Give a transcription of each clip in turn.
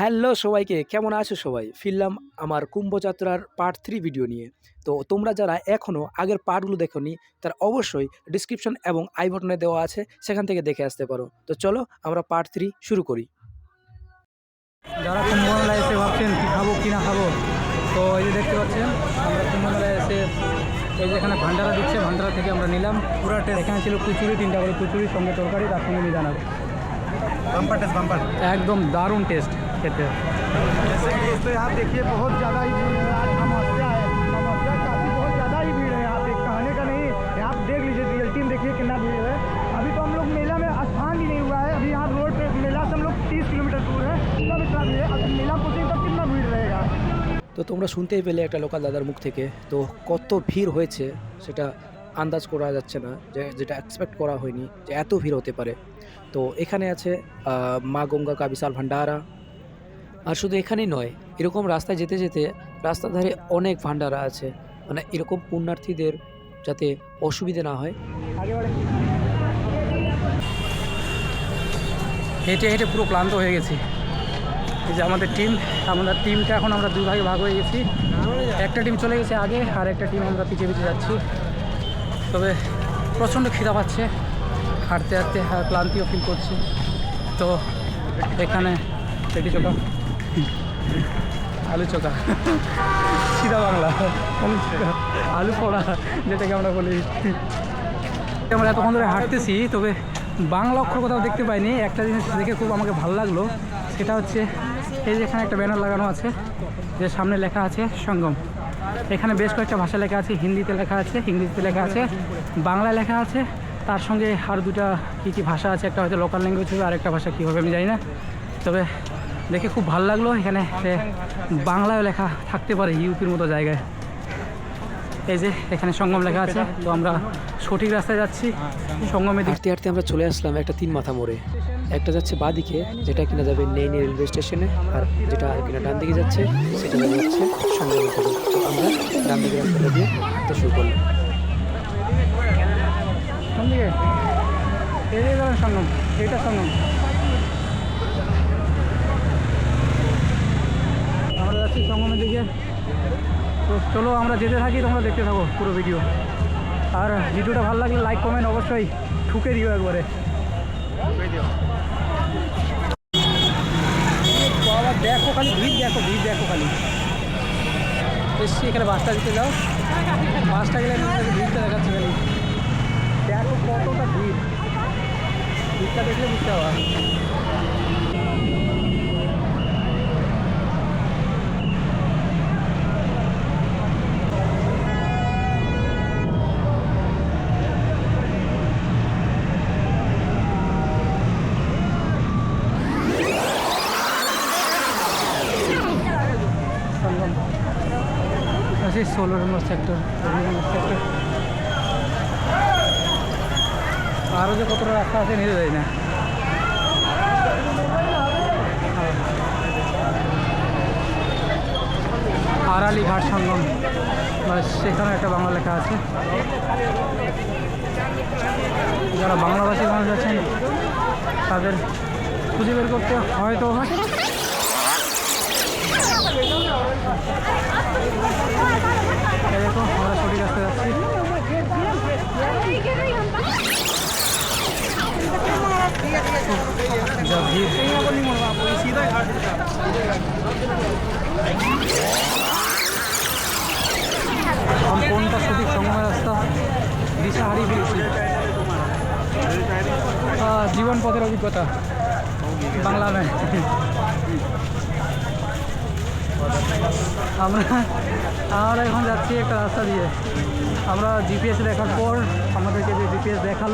Hello সবাইকে, কেমন আছো সবাই? ফিরলাম আমার কুম্ভযাত্রার পার্ট থ্রি ভিডিও নিয়ে। তো তোমরা যারা এখনও আগের পার্টগুলো দেখোনি, তারা অবশ্যই ডিসক্রিপশন এবং আই বটনে দেওয়া আছে, সেখান থেকে দেখে আসতে পারো। তো চলো আমরা পার্ট থ্রি শুরু করি। যারা কুম্ভমেলায় এসে ভাবছেন কী খাব, কী না খাব, তো এই যে দেখতে পাচ্ছেন, আমরা কুম্ভমেলায় এসে এই যেখানে ভান্ডারা দিচ্ছে, ভান্ডারা থেকে আমরা নিলাম। পুরাটা এখানে ছিল কুচুরি তিনটা করে কুচুরি সঙ্গে তরকারি, তার সঙ্গে নিয়ে জানাব। একদম দারুণ টেস্ট খেতে जैसे कि दोस्तों यहाँ देखिए बहुत ज़्यादा ही भीड़ है आज समस्या है समस्या काफ़ी बहुत ज़्यादा ही भीड़ है यहाँ पे कहने का नहीं यहाँ आप देख लीजिए रियलिटी में देखिए कितना भीड़ है अभी तो हम लोग मेला में स्थान ही नहीं हुआ है अभी यहाँ रोड पे मेला से हम लोग तीस किलोमीटर दूर है तब इतना भीड़ है अगर मेला पहुँचेंगे तब कितना भीड़ रहेगा তো তোমরা শুনতেই পেলে একটা লোকাল দাদার মুখ থেকে তো কত ভিড় হয়েছে সেটা আন্দাজ করা যাচ্ছে না যে যেটা এক্সপেক্ট করা হয়নি যে এত ভিড় হতে পারে। তো এখানে আছে মা গঙ্গা কা বিশাল ভান্ডারা। আর শুধু এখানেই নয়, এরকম রাস্তায় যেতে যেতে রাস্তার ধারে অনেক ভান্ডারা আছে। মানে এরকম পুণ্যার্থীদের যাতে অসুবিধে না হয়। হেঁটে হেঁটে পুরো ক্লান্ত হয়ে গেছি। এই যে আমাদের টিম আমাদের টিমটা এখন আমরা দুই ভাগে ভাগ হয়ে গেছি। একটা টিম চলে গেছে আগে, আর একটা টিম আমরা পিছিয়ে পিছিয়ে যাচ্ছি। তবে প্রচণ্ড খিদা পাচ্ছে। হাঁটতে হাঁটতে আর ক্লান্তিও ফিল করছি। তো এখানে পেটি চোখা। আলু চোখা। সিধা বাংলা। আলু পোড়া, যেটাকে আমরা বলি। আমরা এতক্ষণ ধরে হাঁটতেছি, তবে বাংলা অক্ষর কোথাও দেখতে পাইনি। একটা জিনিস দেখে খুব আমাকে ভালো লাগল, সেটা হচ্ছে এই যে এখানে একটা ব্যানার লাগানো আছে, যে সামনে লেখা আছে সঙ্গম। এখানে বেশ কয়েকটা ভাষা লেখা আছে, হিন্দিতে লেখা আছে, ইংরেজিতে লেখা আছে বাংলা লেখা আছে। তার সঙ্গে আর দুটা কী কী ভাষা আছে, একটা হয়তো লোকাল ল্যাঙ্গুয়েজ হবে, আরেকটা ভাষা কী হবে আমি জানি না। তবে দেখে খুব ভালো লাগল এখানে বাংলায় লেখা থাকতে পারে ইউপির মতো জায়গায়। এই যে এখানে সঙ্গম লেখা আছে, তো আমরা সঠিক রাস্তায় যাচ্ছি। সঙ্গমে হাঁটতে আমরা চলে আসলাম একটা তিন মাথা মোড়ে। একটা যাচ্ছে বাঁদিকে, যেটা কিনা যাবে নেইনি রেলওয়ে স্টেশনে, আর যেটা কিনা ডান দিকে যাচ্ছে, সেটা যাবে হচ্ছে দিকে তো আমরা ডান দিকে রাস্তাটা দিয়ে হাঁটতে শুরু করলাম। সঙ্গম আমরা যাচ্ছি সঙ্গমের দিকে। তো চলো, আমরা যেতে থাকি, তোমরা দেখতে থাকো পুরো ভিডিও। আর ভিডিওটা ভালো লাগলে লাইক, কমেন্ট অবশ্যই ঠুকে দিও একবারে। দেখো খালি ভিড়, দেখো ভিড়, দেখো খালি। এসছি এখানে বাসটা দিতে, যাও। বাসটা গেলে ভিড়টা দেখাচ্ছে খালি। দেখো কতটা ভিড়। ভিড়টা দেখলে বুঝতে পারবা। আছি ষোলো নম্বর সেক্টর সেক্টর আরও যে কতটা রাস্তা আছে নিজে যাই না। আড়ালি ঘাট সঙ্গম মানে সেখানে একটা বাংলা লেখা আছে। যারা বাংলাভাষী মানুষ আছেন, তাদের খুঁজে বের করতে হয়তো হয়। দেখো আমরা সঠিক রাস্তায় যাচ্ছি কোনটা সঠিক সময় রাস্তা দিশা হারিয়ে ফেলেছি জীবন পথের অভিজ্ঞতা, বাংলা নয়। আমরা আমরা এখন যাচ্ছি একটা রাস্তা দিয়ে। আমরা জিপিএস দেখার পর আমাদেরকে যে জিপিএস দেখাল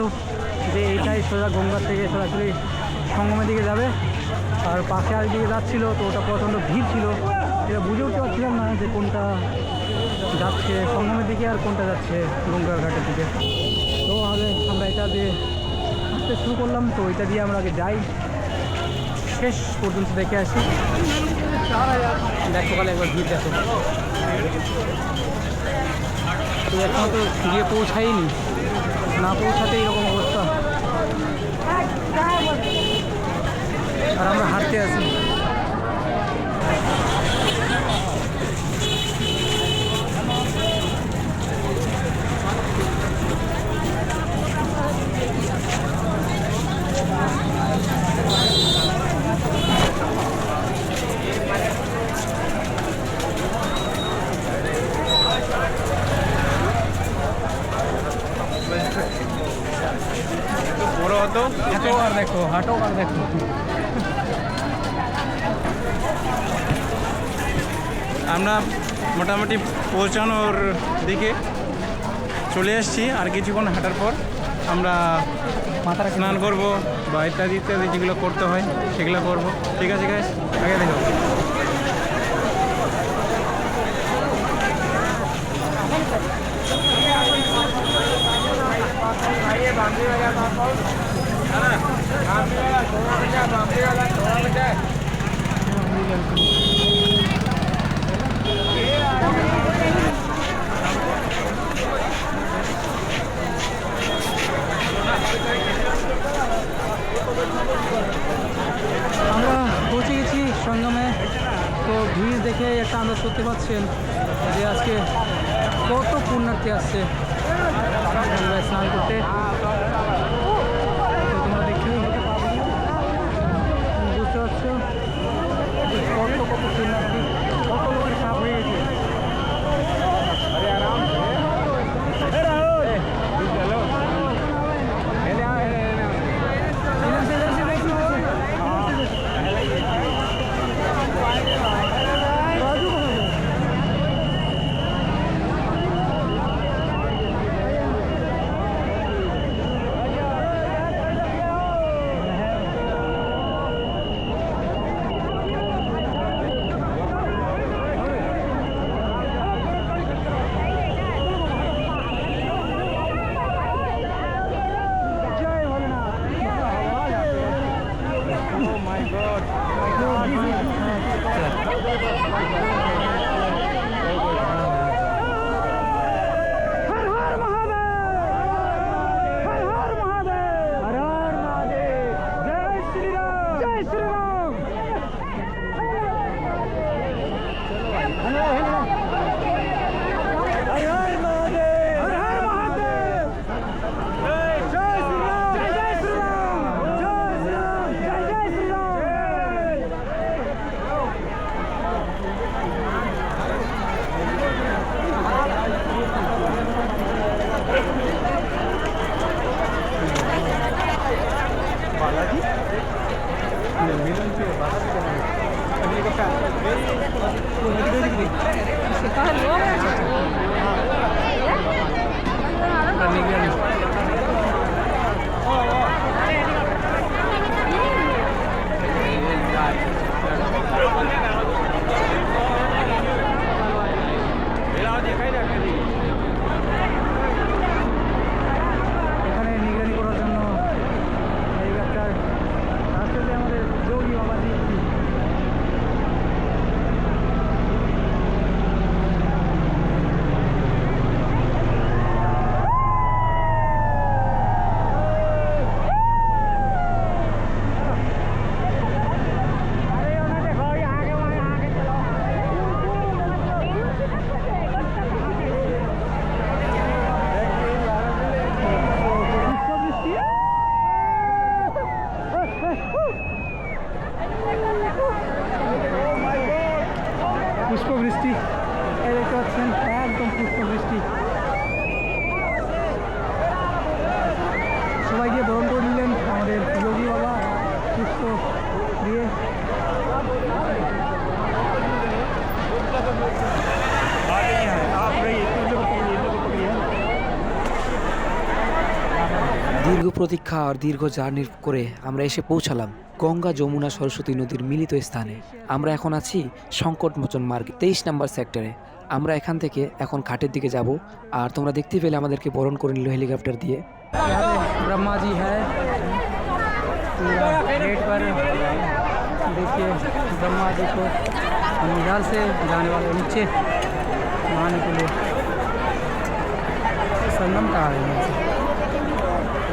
যে এইটাই সোজা গঙ্গার থেকে সরাসরি সঙ্গমের দিকে যাবে। আর পাশে আর দিকে যাচ্ছিল তো ওটা প্রচণ্ড ভিড় ছিল। এটা বুঝে উঠতে পারছিলাম না যে কোনটা যাচ্ছে সঙ্গমের দিকে আর কোনটা যাচ্ছে গঙ্গার ঘাটের দিকে। তো আগে আমরা এটা দিয়ে আসতে শুরু করলাম। তো এটা দিয়ে আমরা আগে যাই। শেষ পর্যন্ত দেখে আসি। দেখো কালে একবার ভিড় দেখো। তো এখনও তো গিয়ে পৌঁছাইনি না পৌঁছাতে এরকম অবস্থা। আর আমরা হাঁটতে আছি আমরা মোটামুটি পৌঁছানোর দিকে। চলে এসেছি আর কিছুক্ষণ হাঁটার পর আমরা মাথাটা স্নান করব বা ইত্যাদি ইত্যাদি যেগুলো করতে হয় সেগুলো করব। ঠিক আছে গাইস আগে দেখো। আমরা দীর্ঘ প্রতীক্ষা আর দীর্ঘ জার্নির করে আমরা এসে পৌঁছালাম গঙ্গা যমুনা সরস্বতী নদীর মিলিত স্থানে আমরা এখন আছি সংকটমোচন মার্গ তেইশ নাম্বার সেক্টরে আমরা এখান থেকে এখন ঘাটের দিকে যাব আর তোমরা দেখতে পেলে আমাদেরকে বরণ করে নিল হেলিকপ্টার দিয়ে यहाँ पे ब्रह्मा जी है पूरा गेट पर देखिए ब्रह्मा जी को हम इधर से जाने वाले हैं नीचे नहाने के लिए संगम कहाँ है यहाँ से पेड़ को ढूंढते हुए नहीं मिल रहा है।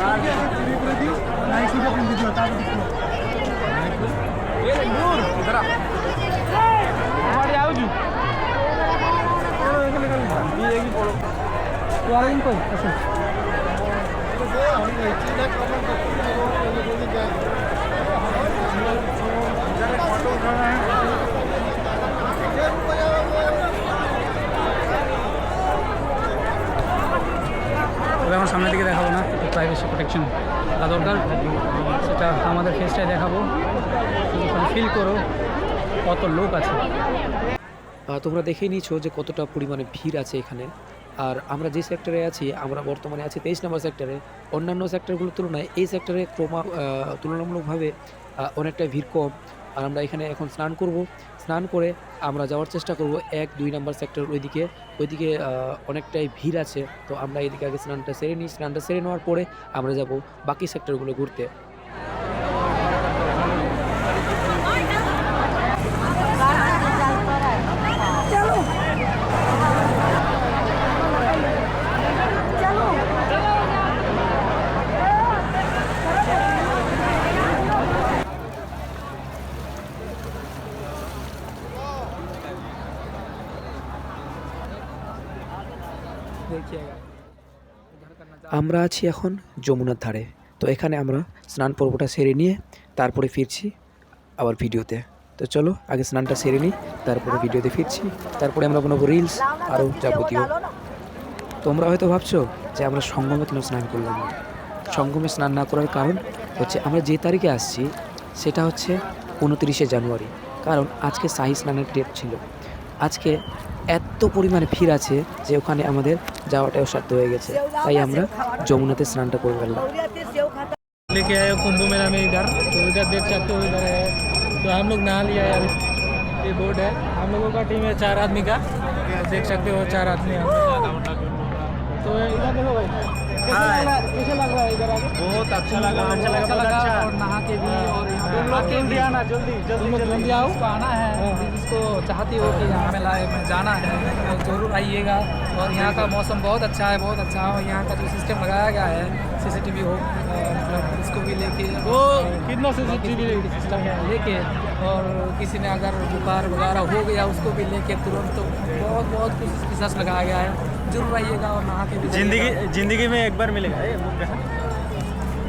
naik sudah pun video tadi itu. Nur, berapa? Kemarin aku juga. Kalau yang kalian dia lagi follow. Keluarin kau, kasih. Jangan foto karena তবে আমার সামনের দিকে দেখাবো না প্রাইভেসি প্রোটেকশন থাকা দরকার। সেটা আমাদের ফেসটাই দেখাবো ফিল করো কত লোক আছে। তোমরা দেখেই নিয়েছো যে কতটা পরিমাণে ভিড় আছে এখানে। আর আমরা যে সেক্টরে আছি, আমরা বর্তমানে আছি তেইশ নম্বর সেক্টরে অন্যান্য সেক্টরগুলোর তুলনায় এই সেক্টরে ক্রমা তুলনামূলকভাবে অনেকটা ভিড় কম। আর আমরা এখানে এখন স্নান করব। স্নান করে আমরা যাওয়ার চেষ্টা করব এক, দুই নাম্বার সেক্টর ওইদিকে। ওইদিকে অনেকটাই ভিড় আছে। তো আমরা এদিকে আগে স্নানটা সেরে নিই। স্নানটা সেরে নেওয়ার পরে আমরা যাব বাকি সেক্টরগুলো ঘুরতে। আমরা আছি এখন যমুনার ধারে। তো এখানে আমরা স্নান পর্বটা সেরে নিয়ে তারপরে ফিরছি আবার ভিডিওতে। তো চলো, আগে স্নানটা সেরে নিই, তারপরে ভিডিওতে ফিরছি। তারপরে আমরা বানাবো রিলস আরও যাবতীয়। তোমরা হয়তো ভাবছ যে আমরা সঙ্গমে কেন স্নান করলাম না? সঙ্গমে স্নান না করার কারণ হচ্ছে আমরা যে তারিখে আসছি সেটা হচ্ছে উনতিরিশে জানুয়ারি। কারণ আজকে শাহী স্নানের ডেট ছিল। আজকে এত পরিমাণে ভিড় আছে যে ওখানে আমাদের যাওয়াটাও সাধ্য হয়ে গেছে তাই আমরা যমুনাতে স্নানটা করে ফেললাম लेके आए हो कुंभ मेला में इधर तो इधर देख सकते हो इधर है तो हम लोग नहा लिया है अभी ये बोट है हम लोगों का टीम है चार आदमी का देख सकते हो चार आदमी हम लोग। तो इधर देखो भाई कैसे लग रहा है कैसे लग रहा है इधर आके बहुत अच्छा लगा अच्छा लगा अच्छा बहुत लगा अच्छा और नहा के भी और जल्दी आना जल्दी जल्दी जल्दी। आओ। आना है जिसको चाहती हो कि यहाँ में लाए में जाना है। तो ज़रूर आइएगा। और यहाँ का मौसम बहुत अच्छा है बहुत अच्छा। है और यहाँ का जो सिस्टम लगाया गया है सीसीटीवी हो मतलब इसको भी लेके वो कितना सीसीटीवी सिस्टम है लेके। और किसी ने अगर बुखार वगैरह हो गया उसको भी लेके तुरंत तो बहुत बहुत कुछ रिसर्च लगाया गया है। ज़रूर आइएगा और नहा के भी ज़िंदगी ज़िंदगी में एक बार मिलेगा।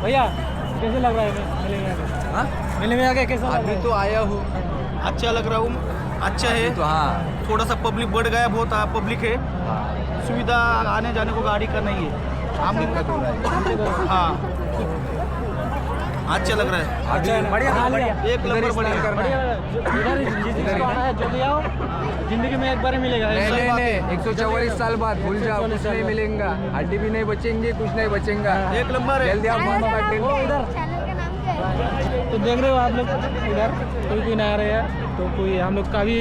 भैया कैसे लग रहा है? मेले में आके। हाँ? मेले में आके कैसा लग अभी है तो आया हूँ। अच्छा लग रहा हूँ। अच्छा है। तो हाँ। थोड़ा सा पब्लिक बढ़ गया बहुत पब्लिक है। सुविधा आने जाने को गाड़ी का नहीं है। हम हाँ। अच्छा लग रहा है। अभी बढ़िया बढ़िया। एक नंबर बढ़िया। करना है इधर जिसको आना है जल्दी आओ ज़िंदगी में एक बार मिलेगा। नहीं नहीं है। एक सौ चौवालीस साल बाद भूल जाओ कुछ नहीं मिलेगा। हड्डी भी नहीं बचेंगे कुछ नहीं बचेगा। एक नंबर है। जल्दी आओ फ़ोन काट वो इधर चैनल का नाम क्या है? तो देख रहे हो आप लोग इधर कोई कोई नहीं आ रहे हैं तो कोई हम लोग का भी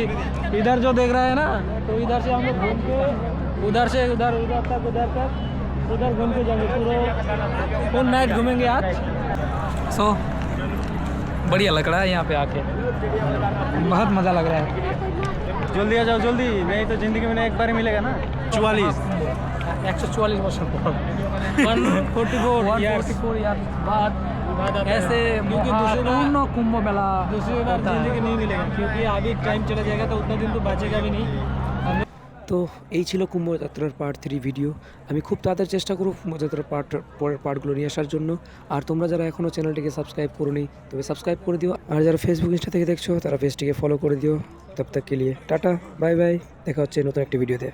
इधर जो देख रहे हैं ना तो इधर से हम लोग घूम के उधर से उधर उधर तक उधर तक उधर घूम के जाएँगे। पूरा फुल नाइट घूमेंगे आज। सो so, बढ़िया लग रहा है यहाँ पे आके। बहुत मज़ा लग रहा है। जल्दी आ जाओ जल्दी। नहीं तो ज़िंदगी में एक बार ही मिलेगा ना। चौवालीस। एक सौ चौवालीस वर्षों पर one forty four four year बाद ऐसे क्योंकि दूसरी बार- कुंभ मेला दूसरी बार ज़िंदगी नहीं मिलेगा क्योंकि अभी टाइम चला जाएगा तो उतना दिन तो बचेगा भी नहीं। তো এই ছিল কুম্ভযাত্রার পার্ট থ্রি ভিডিও আমি খুব তাড়াতাড়ি চেষ্টা করব কুম্ভযাত্রার পার্ট পরের পার্টগুলো নিয়ে আসার জন্য। আর তোমরা যারা এখনও চ্যানেলটিকে সাবস্ক্রাইব করোনি, তবে সাবস্ক্রাইব করে দিও। আর যারা ফেসবুক ইনস্টা থেকে দেখছ, তারা পেজটিকে ফলো করে দিও। তব তক কে লিয়ে। টাটা বাই বাই দেখা হচ্ছে নতুন একটি ভিডিওতে